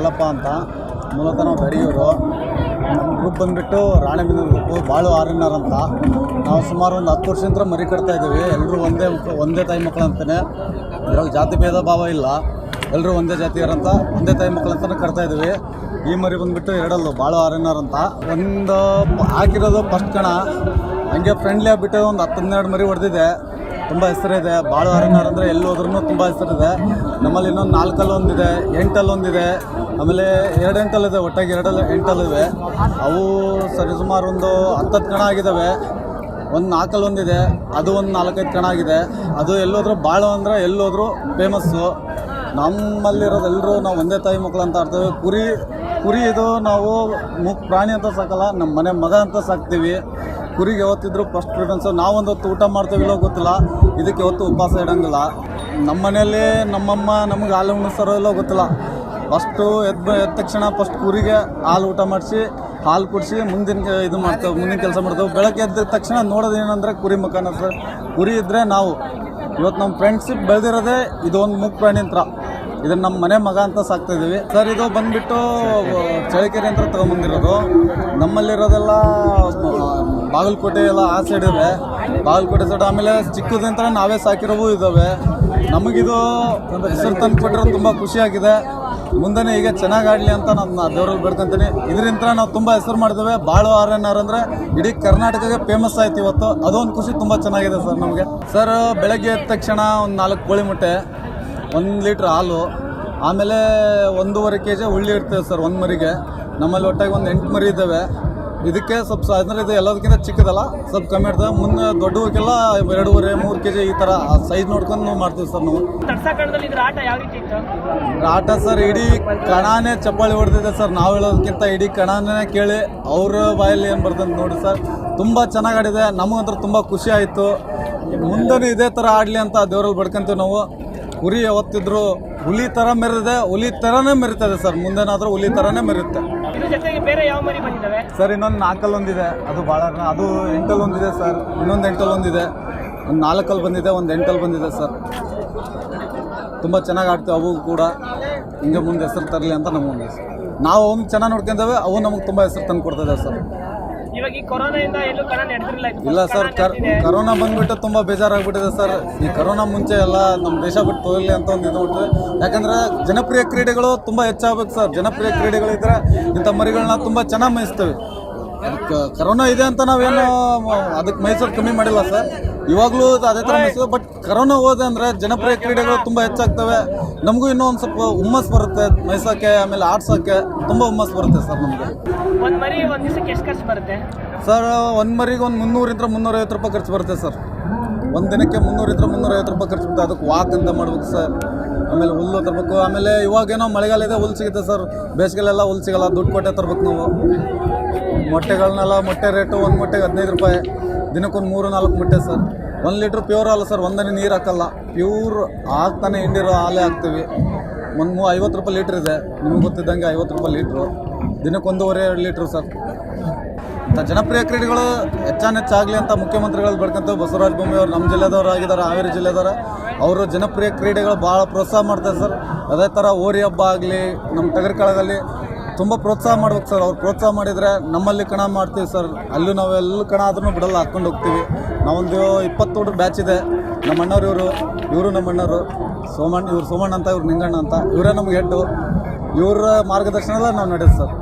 ಕಲ್ಲಪ್ಪ ಅಂತ. ಮೂಲತಃ ನಾವು ಬೆಡಿಯೂರು ನಮ್ಮ ಗ್ರೂಪ್ ಬಂದುಬಿಟ್ಟು ರಾಣೆಬೆನ್ನೂರು ಗ್ರೂಪು ಬಾಳು ಆರ್ ಎನ್ ಆರ್ ಅಂತ. ನಾವು ಸುಮಾರು ಒಂದು ಹತ್ತು ವರ್ಷದಿಂದ ಮರಿ ಕಟ್ತಾ ಇದ್ದೀವಿ. ಎಲ್ಲರೂ ಒಂದೇ ಮಕ್ಕಳು ಒಂದೇ ತಾಯಿ ಮಕ್ಕಳು ಅಂತಲೇ ಜಾತಿ ಭೇದ ಭಾವ ಇಲ್ಲ. ಎಲ್ಲರೂ ಒಂದೇ ಜಾತಿಯರಂತ ಒಂದೇ ತಾಯಿ ಮಕ್ಕಳು ಅಂತಲೇ ಕಟ್ತಾ ಇದ್ದೀವಿ. ಈ ಮರಿ ಬಂದುಬಿಟ್ಟು ಎರಡಲ್ಲೂ ಬಾಳು ಆರ್ ಎನ್ ಆರ್ ಅಂತ. ಒಂದು ಹಾಕಿರೋದು ಫಸ್ಟ್ ಕಣ. ಹಂಗೆ ಫ್ರೆಂಡ್ಲಿ ಆಗಿಬಿಟ್ಟು ಒಂದು ಹತ್ತು ಹನ್ನೆರಡು ಮರಿ ಹೊಡೆದಿದೆ. ತುಂಬ ಹೆಸರಿದೆ ಬಾಳು ಆರ್ ಅಂದರೆ ಎಲ್ಲಿ ಹೋದ್ರೂ ತುಂಬ ಹೆಸರಿದೆ ನಮ್ಮಲ್ಲಿ ಇನ್ನೊಂದು ನಾಲ್ಕಲ್ಲಿ ಒಂದಿದೆ ಎಂಟಲ್ಲಿ ಒಂದಿದೆ ಆಮೇಲೆ ಎರಡು ಎಂಟಲ್ಲಿದೆ ಒಟ್ಟಾಗಿ ಎರಡಲ್ಲಿ ಎಂಟಲ್ಲಿವೆ ಅವು ಸರಿಸುಮಾರು ಒಂದು ಹತ್ತತ್ತು ಕಣ ಆಗಿದ್ದಾವೆ ಒಂದು ನಾಲ್ಕಲ್ಲಿ ಒಂದಿದೆ, ಅದು ಒಂದು ನಾಲ್ಕೈದು ಕಣ ಆಗಿದೆ. ಅದು ಎಲ್ಲೋದ್ರೂ ಭಾಳ ಅಂದರೆ ಎಲ್ಲೋದ್ರೂ ಫೇಮಸ್ಸು ನಮ್ಮಲ್ಲಿರೋದು ಎಲ್ಲರೂ ನಾವು ಒಂದೇ ತಾಯಿ ಮಕ್ಕಳು ಅಂತ ಆಡ್ತೇವೆ. ಕುರಿ ಕುರಿ ಇದು ನಾವು ಮುಖ ಪ್ರಾಣಿ ಅಂತ ಸಾಕಲ್ಲ ನಮ್ಮ ಮನೆ ಮಗ ಅಂತ ಸಾಕ್ತೀವಿ. ಕುರಿಗೆ ಯಾವತ್ತಿದ್ರು ಫಸ್ಟ್ ಪ್ರಿಫರೆನ್ಸ್ ನಾವೊಂದು ಹೊತ್ತು ಊಟ ಮಾಡ್ತೀವಿಲ್ಲೋ ಗೊತ್ತಿಲ್ಲ. ಇದಕ್ಕೆ ಯಾವತ್ತು ಉಪವಾಸ ಇಡಂಗಿಲ್ಲ. ನಮ್ಮ ಮನೆಯಲ್ಲಿ ನಮ್ಮಮ್ಮ ನಮಗೆ ಹಾಲು ಉಣಿಸ್ತಾರೋ ಇಲ್ಲೋ ಗೊತ್ತಿಲ್ಲ. ಫಸ್ಟು ಎದ್ದು ಎದ್ದ ತಕ್ಷಣ ಫಸ್ಟ್ ಕುರಿಗೆ ಹಾಲು ಊಟ ಮಾಡಿಸಿ, ಹಾಲು ಕುಡಿಸಿ ಮುಂದಿನ ಇದು ಮಾಡ್ತೇವೆ ಮುಂದಿನ ಕೆಲಸ ಮಾಡ್ತೇವೆ ಬೆಳಗ್ಗೆ ಎದ್ದ ತಕ್ಷಣ ನೋಡೋದು ಏನಂದ್ರೆ ಕುರಿ ಮುಖಾನ ಸರ್. ಕುರಿ ಇದ್ದರೆ ನಾವು ಇವತ್ತು ನಮ್ಮ ಫ್ರೆಂಡ್ಶಿಪ್ ಬೆಳೆದಿರೋದೇ ಇದೊಂದು ಮುಖ ಪ್ರಾಣಿ ಅಂತ. ಇದನ್ನ ನಮ್ಮ ಮನೆ ಮಗ ಅಂತ ಸಾಕ್ತಾ ಇದೀವಿ. ಸರ್, ಇದು ಬಂದ್ಬಿಟ್ಟು ಚಳಿಕೆರೆ ಅಂತ ತಗೊಂಬಂದಿರೋದು. ನಮ್ಮಲ್ಲಿರೋದೆಲ್ಲ ಬಾಗಲಕೋಟೆ ಎಲ್ಲ ಆ ಸೈಡ್ ಇದೆ ಬಾಗಲಕೋಟೆ ಸೈಡ್ ಆಮೇಲೆ ಚಿಕ್ಕದಿಂದ ನಾವೇ ಸಾಕಿರೋವು ಇದ್ದಾವೆ ನಮಗಿದು ಹೆಸರು ತಂದು ಕೊಟ್ಟಿರೋದು ತುಂಬ ಖುಷಿಯಾಗಿದೆ. ಮುಂದೆ ಈಗ ಚೆನ್ನಾಗಿ ಆಡಲಿ ಅಂತ ನಾನು ದೇವರಲ್ಲಿ ಬೇಡ್ಕೊಂತೀನಿ. ಇದರಿಂದ ನಾವು ತುಂಬ ಹೆಸರು ಮಾಡಿದ್ದೇವೆ. ಬಾಳು ಆರ್ ಎನ್ ಆರ್ ಅಂದರೆ ಇಡೀ ಕರ್ನಾಟಕಕ್ಕೆ ಫೇಮಸ್ ಆಯ್ತು ಇವತ್ತು. ಅದೊಂದು ಖುಷಿ ತುಂಬ ಚೆನ್ನಾಗಿದೆ ಸರ್ ನಮಗೆ. ಸರ್, ಬೆಳಗ್ಗೆ ಎದ್ದ ತಕ್ಷಣ ಒಂದು ನಾಲ್ಕು ಕೋಳಿ ಮೊಟ್ಟೆ, ಒಂದು ಲೀಟ್ರ್ ಹಾಲು, ಆಮೇಲೆ ಒಂದೂವರೆ ಕೆ ಜಿ ಹುಳ್ಳಿ ಇರ್ತೇವೆ ಸರ್ ಒಂದು ಮರಿಗೆ. ನಮ್ಮಲ್ಲಿ ಒಟ್ಟಾಗಿ ಒಂದು ಎಂಟು ಮರಿ ಇದ್ದಾವೆ. ಇದಕ್ಕೆ ಸ್ವಲ್ಪ ಅಂದರೆ ಇದು ಎಲ್ಲದಕ್ಕಿಂತ ಚಿಕ್ಕದಲ್ಲ. ಸ್ವಲ್ಪ ಕಮ್ಮಿ ಇರ್ತದೆ. ಮುಂದೆ ದೊಡ್ಡವಕ್ಕೆಲ್ಲ ಎರಡೂವರೆ ಮೂರು ಕೆ ಜಿ ಈ ಥರ ಸೈಜ್ ನೋಡ್ಕೊಂಡು ನಾವು ಮಾಡ್ತೀವಿ ಸರ್ ನಾವು. ಆಟ ಸರ್ ಇಡೀ ಕಣಾನೇ ಚಪ್ಪಾಳಿ ಹೊಡೆದಿದೆ ಸರ್. ನಾವು ಹೇಳೋದಕ್ಕಿಂತ ಇಡೀ ಕಣಾನೇ ಕೇಳಿ ಅವ್ರ ಬಾಯಲ್ಲಿ ಏನು ಬರ್ತಂತ ನೋಡಿ ಸರ್. ತುಂಬ ಚೆನ್ನಾಗಿ ಆಡಿದೆ. ನಮಗಂತೂ ತುಂಬ ಖುಷಿ ಆಯಿತು. ಮುಂದೂ ಇದೇ ಥರ ಆಡಲಿ ಅಂತ ದೇವರಲ್ಲಿ ಬಡ್ಕೊಂತೀವಿ ನಾವು. ಹುರಿ ಯಾವತ್ತಿದ್ರು ಹುಲಿ ಥರ ಮೆರೆದಿದೆ. ಹುಲಿ ಥರನೇ ಮೆರಿತದೆ ಸರ್. ಮುಂದೇನಾದರೂ ಹುಲಿ ಥರನೇ ಮೆರುತ್ತೆ ಸರ್, ಇನ್ನೊಂದು ನಾಲ್ಕಲ್ಲಿ ಒಂದಿದೆ ಅದು ಭಾಳ ಅದು ಎಂಟಲ್ಲಿ ಒಂದಿದೆ ಸರ್. ಇನ್ನೊಂದು ಎಂಟಲ್ಲಿ ಒಂದಿದೆ ಒಂದು ನಾಲ್ಕಲ್ಲಿ ಬಂದಿದೆ, ಒಂದು ಎಂಟಲ್ಲಿ ಬಂದಿದೆ ಸರ್. ತುಂಬ ಚೆನ್ನಾಗಿ ಆಡ್ತೀವಿ ಅವು ಕೂಡ. ಹಿಂಗೆ ಮುಂದೆ ಹೆಸರು ತರಲಿ ಅಂತ ನಮ್ಮ ಹೆಸರು. ನಾವು ಅವ್ನು ಚೆನ್ನಾಗಿ ನೋಡ್ಕೊಂತೇವೆ ಅವು ನಮಗೆ ತುಂಬ ಹೆಸರು ತಂದು ಕೊಡ್ತದೆ ಸರ್. ಇವಾಗ ಈ ಕೊರೋನಾದಿಂದ ಎಲ್ಲೂ ಕಣ ನಡೆದಿರಲಿಲ್ಲ ಇದು? ಇಲ್ಲ ಸರ್ ಕರ್ ಕರೋನಾ ಬಂದ್ಬಿಟ್ಟು ತುಂಬ ಬೇಜಾರಾಗ್ಬಿಟ್ಟಿದೆ ಸರ್. ಈ ಕರೋನಾ ಮುಂಚೆ ಎಲ್ಲ ನಮ್ಮ ದೇಶ ಬಿಟ್ಟು ಹೋಗಲಿ ಅಂತ ಒಂದು ಇದು ಬಿಟ್ಟರೆ ಯಾಕಂದರೆ ಜನಪ್ರಿಯ ಕ್ರೀಡೆಗಳು ತುಂಬ ಹೆಚ್ಚಾಗಬೇಕು ಸರ್. ಜನಪ್ರಿಯ ಕ್ರೀಡೆಗಳಿದ್ರೆ ಇಂಥ ಮರಿಗಳನ್ನ ತುಂಬ ಚೆನ್ನಾಗಿ ಮೇಯಿಸ್ತೇವೆ. ಕರೋನಾ ಇದೆ ಅಂತ ನಾವೇನು ಅದಕ್ಕೆ ಮೈಸೂರು ಕಮ್ಮಿ ಮಾಡಿಲ್ಲ ಸರ್. ಇವಾಗಲೂ ಅದೇ ಥರ ಅನಿಸ್ತದೆ ಬಟ್ ಕರೋನಾ ಹೋದೆ ಅಂದರೆ ಜನಪ್ರಿಯ ಕ್ರೀಡೆಗಳು ತುಂಬ ಹೆಚ್ಚಾಗ್ತವೆ. ನಮಗೂ ಇನ್ನೂ ಒಂದು ಸ್ವಲ್ಪ ಹುಮ್ಮಸ್ ಬರುತ್ತೆ ಮೈಸೋಕ್ಕೆ ಆಮೇಲೆ ಆಡ್ಸೋಕ್ಕೆ ತುಂಬ ಹುಮ್ಮಸ್ ಬರುತ್ತೆ ಸರ್ ನಮಗೆ. ಒಂದ್ ಮರಿ ಒಂದ್ ದಿವಸಕ್ಕೆ ಎಷ್ಟು ಖರ್ಚು ಬರುತ್ತೆ? ಸರ್ ಒಂದು ಮರಿಗೆ ಒಂದು ಮುನ್ನೂರಿಂದ ಮುನ್ನೂರೈವತ್ತು ರೂಪಾಯಿ ಖರ್ಚು ಬರುತ್ತೆ ಸರ್. ಒಂದು ದಿನಕ್ಕೆ ಮುನ್ನೂರಿಂದ ಮುನ್ನೂರೈವತ್ತು ರೂಪಾಯಿ ಖರ್ಚು ಬರುತ್ತೆ. ಅದಕ್ಕೆ ವಾಕ್ ಅಂತ ಮಾಡ್ಬೇಕು ಸರ್. ಆಮೇಲೆ ಹುಲ್ಲು ತರಬೇಕು. ಆಮೇಲೆ ಇವಾಗೇನೋ ಮಳೆಗಾಲ ಇದೆ ಹುಲ್ಲು ಸಿಗುತ್ತೆ ಸರ್. ಬೇಸಿಗೆಲೆಲ್ಲ ಹುಲ್ಲು ಸಿಗಲ್ಲ ದುಡ್ಡು ಕೊಟ್ಟೆ ತರ್ಬೇಕು ನಾವು. ಮೊಟ್ಟೆಗಳನ್ನೆಲ್ಲ ಮೊಟ್ಟೆ ರೇಟು ಒಂದು ಮೊಟ್ಟೆಗೆ ಹದಿನೈದು ರೂಪಾಯಿ. ದಿನಕ್ಕೊಂದು ಮೂರು, ನಾಲ್ಕು ಮೊಟ್ಟೆ ಸರ್. ಒಂದು ಲೀಟ್ರ್ ಪ್ಯೂರ್ ಹಾಲು ಸರ್, ಒಂದನೇ ನೀರು ಹಾಕಲ್ಲ. ಪ್ಯೂರ್ ಆಗ್ತಾನೆ ಹಿಂಡಿರೋ ಹಾಲೇ ಹಾಕ್ತೀವಿ. ಒಂದು ಮೂ ಐವತ್ತು ರೂಪಾಯಿ ಲೀಟ್ರ್ ಇದೆ. ನಿಮ್ಗೆ ಗೊತ್ತಿದ್ದಂಗೆ ಐವತ್ತು ರೂಪಾಯಿ ಲೀಟ್ರು. ದಿನಕ್ಕೆ ಒಂದೂವರೆ ಎರಡು ಲೀಟ್ರು ಸರ್. ಇಂಥ ಜನಪ್ರಿಯ ಕ್ರೀಡೆಗಳು ಹೆಚ್ಚಾನ ಹೆಚ್ಚಾಗಲಿ ಅಂತ ಮುಖ್ಯಮಂತ್ರಿಗಳು ಬೇಡ್ಕೊಂತೇವೆ. ಬಸವರಾಜ ಬೊಮ್ಮಾಯಿ ಅವರು ನಮ್ಮ ಜಿಲ್ಲೆದವ್ರು ಆಗಿದ್ದಾರೆ, ಹಾವೇರಿ ಜಿಲ್ಲೆದವರು. ಅವರು ಜನಪ್ರಿಯ ಕ್ರೀಡೆಗಳು ಭಾಳ ಪ್ರೋತ್ಸಾಹ ಮಾಡ್ತಾರೆ ಸರ್. ಅದೇ ಥರ ಓರಿ ಹಬ್ಬ ಆಗಲಿ ನಮ್ಮ ಟಗರ್ಕಳದಲ್ಲಿ ತುಂಬ ಪ್ರೋತ್ಸಾಹ ಮಾಡ್ಬೇಕು ಸರ್. ಅವ್ರು ಪ್ರೋತ್ಸಾಹ ಮಾಡಿದರೆ ನಮ್ಮಲ್ಲಿ ಕಣ ಮಾಡ್ತೀವಿ ಸರ್. ಅಲ್ಲೂ ನಾವು ಎಲ್ಲ ಕಣ ಆದ್ರೂ ಬಿಡಲ್ಲ ಹಾಕ್ಕೊಂಡು ಹೋಗ್ತೀವಿ. ನಾವೊಂದು ಇಪ್ಪತ್ತು ಹುಡುಗ ಬ್ಯಾಚ್ ಇದೆ. ನಮ್ಮ ಅಣ್ಣವ್ರು ಇವರು ಇವರು ನಮ್ಮಣ್ಣವರು ಸೋಮಣ್ಣ, ಇವರು ಸೋಮಣ್ಣ ಅಂತ, ಇವ್ರು ನಿಂಗಣ್ಣ ಅಂತ, ಇವರೇ ನಮ್ಗೆ ಹೆಡ್ಡು. ಇವರ ಮಾರ್ಗದರ್ಶನ ಎಲ್ಲ ನಾವು ನಡೆಯೋದು ಸರ್.